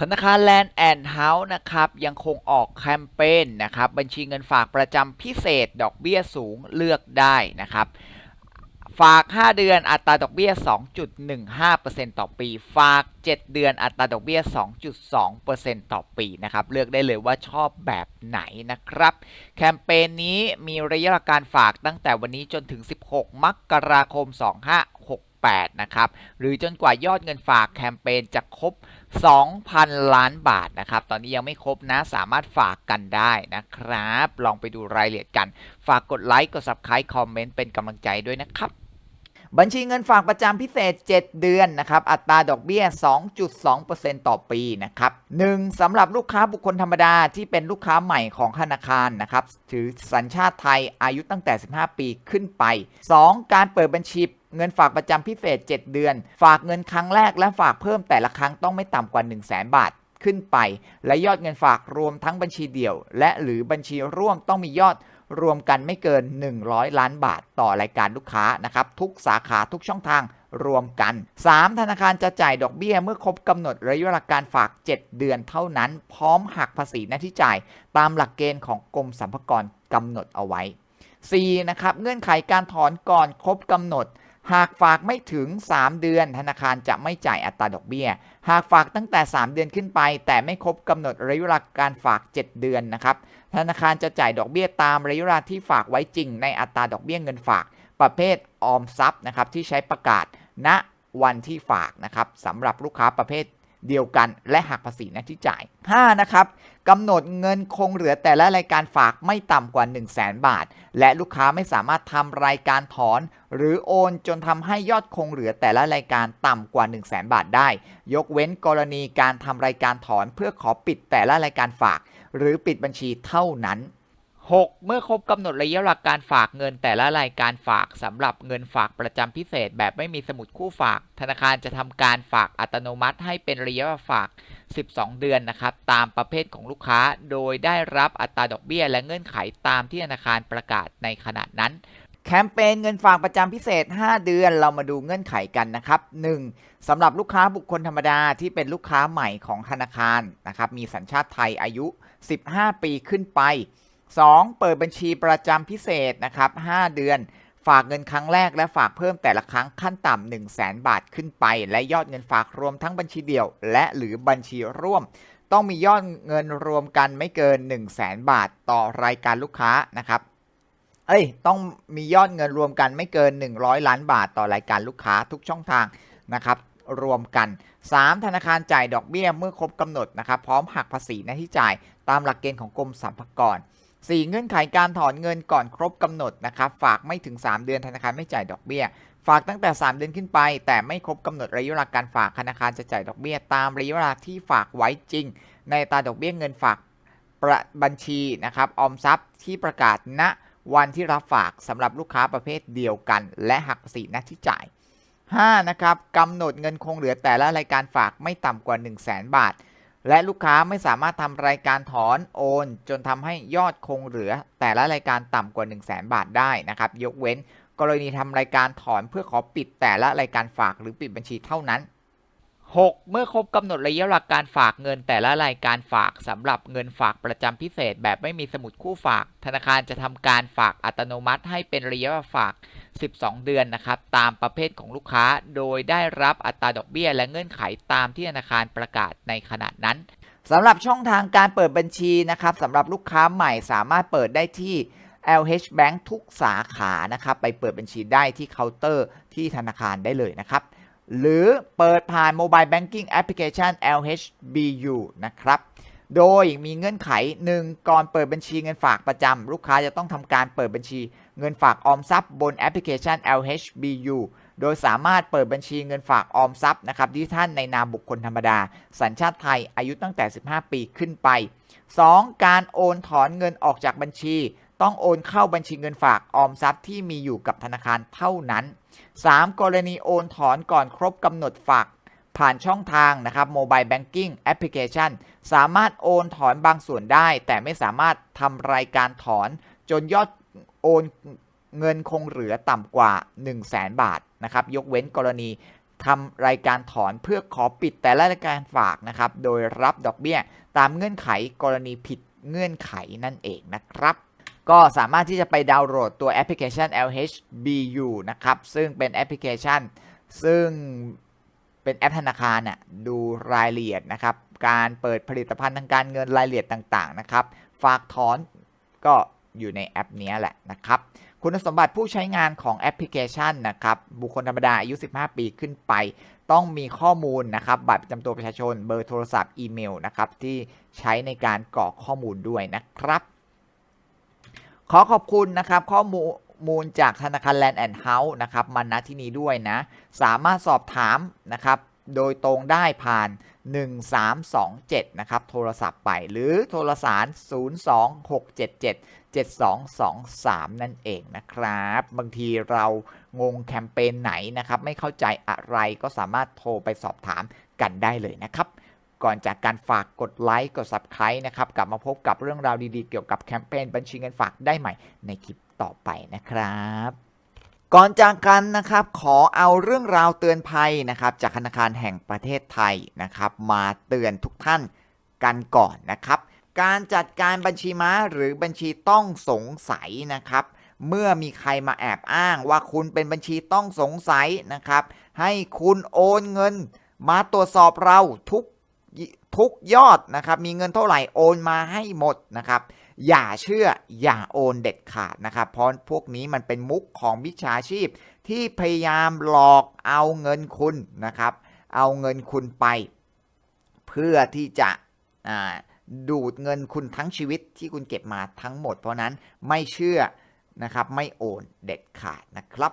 ธนาคารแลนด์แอนด์เฮาส์นะครับยังคงออกแคมเปญนะครับบัญชีเงินฝากประจำพิเศษดอกเบี้ยสูงเลือกได้นะครับฝาก 5 เดือนอัตราดอกเบี้ย 2.15%ต่อปี ฝาก 7 เดือนอัตราดอกเบี้ย 2.2%ต่อปีนะครับ เลือกได้เลยว่าชอบแบบไหนนะครับ แคมเปญนี้มีระยะการฝากตั้งแต่วันนี้จนถึง 16 มกราคม 2568 นะครับ หรือจนกว่ายอดเงินฝากแคมเปญจะครบ 2,000 ล้านบาทนะครับ ตอนนี้ยังไม่ครบนะ สามารถฝากกันได้นะครับ ลองไปดูรายละเอียดกัน ฝากกดไลค์ กด Subscribe คอมเมนต์ เป็นกำลังใจด้วยนะครับ บัญชีเงินฝากประจำพิเศษ 7 เดือนนะครับ อัตราดอกเบี้ย 2.2%ต่อปีนะครับ 1. สำหรับลูกค้าบุคคลธรรมดาที่เป็นลูกค้าใหม่ของธนาคารนะครับ ถือสัญชาติไทยอายุตั้งแต่ 15 ปีขึ้นไป 2. การเปิดบัญชี เงินฝากประจำพิเศษ 7 เดือน ฝากเงินครั้งแรกและฝากเพิ่มแต่ละครั้งต้องไม่ต่ำกว่า 1 0 0 0 0 0บาทขึ้นไป และยอดเงินฝากรวมทั้งบัญชีเดี่ยว และหรือบัญชีร่วมต้องมียอดรวมกันไม่เกิน 100 ล้านบาทต่อรายการลูกค้านะครับทุกสาขาทุกช่องทางรวมกัน 3. ธนาคารจะจ่ายดอกเบี้ยเมื่อครบกำหนดระยะเวลาการฝาก 7 เดือนเท่านั้น พร้อมหักภาษีหน้าที่จ่าย ตามหลักเกณฑ์ของกรมสรรพากรกำหนดเอาไว้ 4. นะครับเงื่อนไขการถอนก่อนครบกำหนด หากฝากไม่ถึง 3 เดือน ธนาคารจะไม่จ่ายอัตราดอกเบี้ย หากฝากตั้งแต่ 3 เดือนขึ้นไป แต่ไม่ครบกำหนดระยะเวลาการฝาก 7 เดือนนะครับ ธนาคารจะจ่ายดอกเบี้ยตามระยะเวลาที่ฝากไว้จริง ในอัตราดอกเบี้ยเงินฝาก ประเภทออมทรัพย์นะครับที่ใช้ประกาศณวันที่ฝากนะครับสำหรับลูกค้าประเภท เดียวกัน และหักภาษีหน้าที่จ่าย 5. นะครับกำหนดเงินคงเหลือแต่ละรายการฝากไม่ต่ำกว่า 1 0 0 0 0แบาท และลูกค้าไม่สามารถทำรายการถอน หรือโอนจนทำให้ยอดคงเหลือแต่ละรายการต่ำกว่า 1 0 0 0 0แบาทได้ ยกเว้นกรณีการทำรายการถอนเพื่อขอปิดแต่ละรายการฝาก หรือปิดบัญชีเท่านั้น 6. เมื่อครบกำหนดระยะเวลาการฝากเงิน แต่ละรายการฝากสำหรับเงินฝากประจำพิเศษ แบบไม่มีสมุดคู่ฝาก ธนาคารจะทำการฝากอัตโนมัติ ให้เป็นระยะเวลาฝาก 12 เดือนนะครับตามประเภทของลูกค้า โดยได้รับอัตราดอกเบี้ย และเงื่อนไขตามที่ธนาคารประกาศในขณะนั้นแคมเปญเงินฝากประจำพิเศษ 5 เดือนเรามาดูเงื่อนไขกันนะครับ 1. สำหรับลูกค้าบุคคลธรรมดาที่เป็นลูกค้าใหม่ของธนาคารนะครับมีสัญชาติไทยอายุ 15 ปีขึ้นไป 2. เปิดบัญชีประจำพิเศษนะครับ 5 เดือน ฝากเงินครั้งแรกและฝากเพิ่มแต่ละครั้งขั้นต่ำ1 0 0 0 0แบาทขึ้นไป และยอดเงินฝากรวมทั้งบัญชีเดี่ยว และหรือบัญชีร่วม ต้องมียอดเงินรวมกันไม่เกิน 1 0 0 0 0แบาทต่อรายการลูกค้านะครับเอ้ยต้องมียอดเงินรวมกันไม่เกิน 100 ล้านบาทต่อรายการลูกค้าทุกช่องทางนะครับรวมกัน 3. ธนาคารจ่ายดอกเบี้ยเมื่อครบกำหนดนะครับพร้อมหักภาษีหน้าที่จ่ายตามหลักเกณฑ์ของกรมสรรพากร 4. เงื่อนไขการถอนเงินก่อนครบกำหนดนะครับฝากไม่ถึง 3 เดือนธนาคารไม่จ่ายดอกเบี้ย ฝากตั้งแต่ 3 เดือนขึ้นไป แต่ไม่ครบกำหนดระยะเวลาการฝากธนาคารจะจ่ายดอกเบี้ย ตามระยะเวลาที่ฝากไว้จริง ในตาดอกเบี้ยเงินฝากประบัญชีนะครับออมทรัพย์ที่ประกาศณวันที่รับฝากสำหรับลูกค้าประเภทเดียวกัน และหักภาษีหน้าที่จ่าย 5. นะครับกำหนดเงินคงเหลือแต่ละรายการฝากไม่ต่ำกว่า 1 0 0 0 0แบาท และลูกค้าไม่สามารถทำรายการถอนโอน จนทำให้ยอดคงเหลือ แต่ละรายการต่ำกว่า 1 0 0 0 0แบาทได้นะครับ ยกเว้น กรณีทำรายการถอนเพื่อขอปิดแต่ละรายการฝากหรือปิดบัญชีเท่านั้น 6. เมื่อครบกำหนดระยะเวลาการฝากเงินแต่ละรายการฝากสำหรับเงินฝากประจำพิเศษแบบไม่มีสมุดคู่ฝาก ธนาคารจะทำการฝากอัตโนมัติให้เป็นระยะเวลาฝาก 12 เดือนนะครับตามประเภทของลูกค้า โดยได้รับอัตราดอกเบี้ย และเงื่อนไขตามที่ธนาคารประกาศในขณะนั้นสำหรับช่องทางการเปิดบัญชีนะครับสำหรับลูกค้าใหม่สามารถเปิดได้ที่ LH Bank ทุกสาขานะครับไปเปิดบัญชีได้ที่เคาน์เตอร์ที่ธนาคารได้เลยนะครับ หรือเปิดผ่าน Mobile Banking Application LHBU นะครับ โดยมีเงื่อนไข 1. ก่อนเปิดบัญชีเงินฝากประจำ ลูกค้าจะต้องทำการเปิดบัญชีเงินฝากออมทรัพย์บนแอปพลิเคชัน LHBU โดยสามารถเปิดบัญชีเงินฝากออมทรัพย์นะครับที่ท่านในนามบุคคลธรรมดา สัญชาติไทยอายุตั้งแต่ 15 ปีขึ้นไป 2. การโอนถอนเงินออกจากบัญชี ต้องโอนเข้าบัญชีเงินฝากออมทรัพย์ที่มีอยู่กับธนาคารเท่านั้น 3. กรณีโอนถอนก่อนครบกำหนดฝาก ผ่านช่องทางนะครับ Mobile Banking Application สามารถโอนถอนบางส่วนได้ แต่ไม่สามารถทำรายการถอน จนยอดโอนเงินคงเหลือต่ำกว่า 1 0 0 0 0แบาทนะครับยกเว้นกรณีทำรายการถอนเพื่อขอปิดแต่ละรายการฝากนะครับโดยรับดอกเบี้ย ตามเงื่อนไขกรณีผิดเงื่อนไขนั่นเองนะครับ ก็สามารถที่จะไปดาวน์โหลดตัวแอปพลิเคชัน LHBU นะครับซึ่งเป็นแอปพลิเคชัน ซึ่ง เป็นแอปธนาคารน่ะดูรายละเอียดนะครับ การเปิดผลิตภัณฑ์ทางการเงินรายละเอียดต่างๆนะครับ ฝากถอนก็อยู่ในแอปนี้แหละนะครับคุณสมบัติผู้ใช้งานของแอปพลิเคชันนะครับ บุคคลธรรมดาอายุ 15 ปีขึ้นไป ต้องมีข้อมูลนะครับบัตรประจำตัวประชาชนเบอร์โทรศัพท์อีเมลนะครับที่ใช้ในการกรอกข้อมูลด้วยนะครับ ขอขอบคุณนะครับข้อมูล มูลจากธนาคารแลนด์แอนด์เฮาส์นะครับมาณที่นี้ด้วยนะ สามารถสอบถามนะครับโดยตรงได้ผ่าน 1327 นะครับ โทรศัพท์ไปหรือโทรสาร 02677 7223 นั่นเองนะครับ บางทีเรางงแคมเปญไหนนะครับ ไม่เข้าใจอะไรก็สามารถโทรไปสอบถามกันได้เลยนะครับ ก่อนจากการฝากกดไลค์กด Subscribe นะครับ กลับมาพบกับเรื่องราวดีๆ เกี่ยวกับแคมเปญบัญชีเงินฝากได้ใหม่ในคลิป ต่อไปนะครับ ก่อนจากกันนะครับขอเอาเรื่องราวเตือนภัยนะครับ จากธนาคารแห่งประเทศไทยนะครับ มาเตือนทุกท่านกันก่อนนะครับ การจัดการบัญชีม้าหรือบัญชีต้องสงสัยนะครับ เมื่อมีใครมาแอบอ้างว่าคุณเป็นบัญชีต้องสงสัยนะครับ ให้คุณโอนเงิน มาตรวจสอบเราทุกทุกยอดนะครับ มีเงินเท่าไหร่โอนมาให้หมดนะครับ อย่าเชื่ออย่าโอนเด็ดขาดนะครับเพราะพวกนี้มันเป็นมุกของมิจฉาชีพ ที่พยายามหลอกเอาเงินคุณนะครับ เอาเงินคุณไป เพื่อที่จะดูดเงินคุณทั้งชีวิตที่คุณเก็บมาทั้งหมด เพราะนั้นไม่เชื่อนะครับไม่โอนเด็ดขาดนะครับ